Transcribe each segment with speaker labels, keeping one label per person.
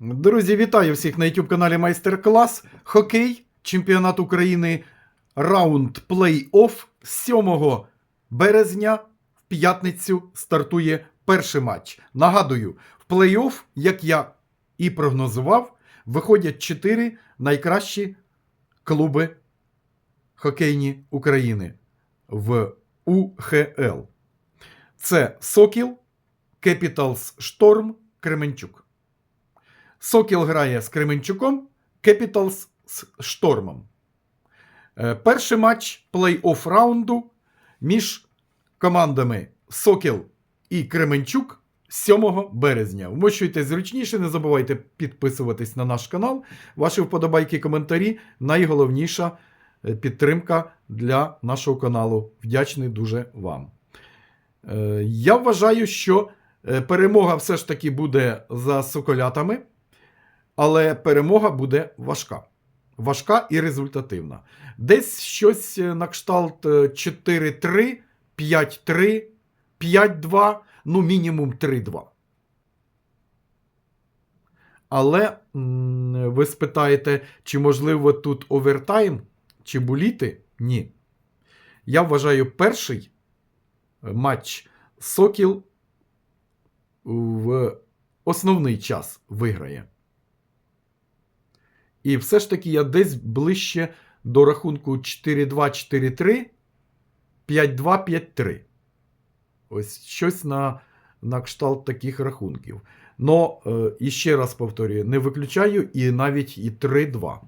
Speaker 1: Друзі, вітаю всіх на YouTube каналі Майстер-клас. Хокей, чемпіонат України, раунд плей-офф 7 березня в п'ятницю стартує перший матч. Нагадую, в плей-офф, як я і прогнозував, виходять 4 найкращі клуби хокейні України в УХЛ. Це Сокіл, Кепіталс Шторм, Кременчук. Сокіл грає з Кременчуком, Кепіталс з Штормом. Е, Перший матч плей-офф раунду між командами Сокіл і Кременчук 7 березня. Вмощуйтесь зручніше, не забувайте підписуватись на наш канал. Ваші вподобайки, коментарі найголовніша е, підтримка для нашого каналу. Вдячний дуже вам. Е, Я вважаю, що перемога все ж таки буде за соколятами, але перемога буде важка. Важка і результативна. Десь щось е, на кшталт е, 4-3, 5-3, 5-2, ну мінімум 3-2. Але ви спитаєте, чи можливо тут овертайм, чи буліти? Ні. Я вважаю, перший матч Сокіл в основний час виграє. І все ж таки я десь ближче до рахунку 4-2, 4-3, 5-2, 5-3. Ось щось на, на кшталт таких рахунків. Но, е, і ще раз повторюю, не виключаю і навіть і 3-2.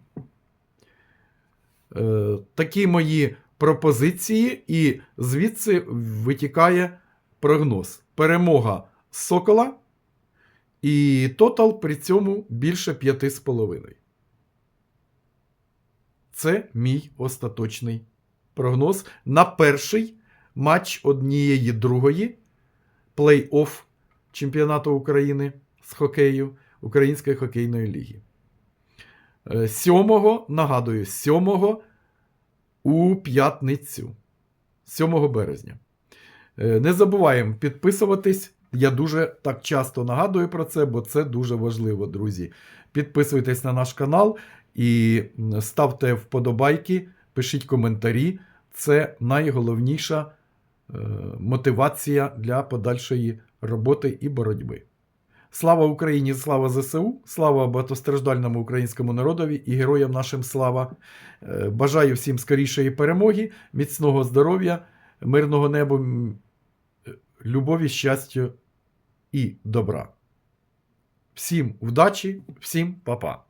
Speaker 1: Е, такі мої пропозиції, і звідси витікає прогноз. Перемога Сокола і тотал при цьому більше 5,5. Це мій остаточний прогноз на перший матч однієї другої плей-офф чемпіонату України з хокею Української хокейної ліги. Е, Сьомого, нагадую, сьомого у п'ятницю, 7 березня. Е, Не забуваємо підписуватись. Я дуже так часто нагадую про це, бо це дуже важливо, друзі. Підписуйтесь на наш канал і ставте вподобайки, пишіть коментарі. Це найголовніша е, мотивація для подальшої роботи і боротьби. Слава Україні, слава ЗСУ, слава багатостраждальному українському народові і героям нашим слава. Е, Бажаю всім скорішої перемоги, міцного здоров'я, мирного неба, любові, щастя і добра. Всім вдачі, всім па-па.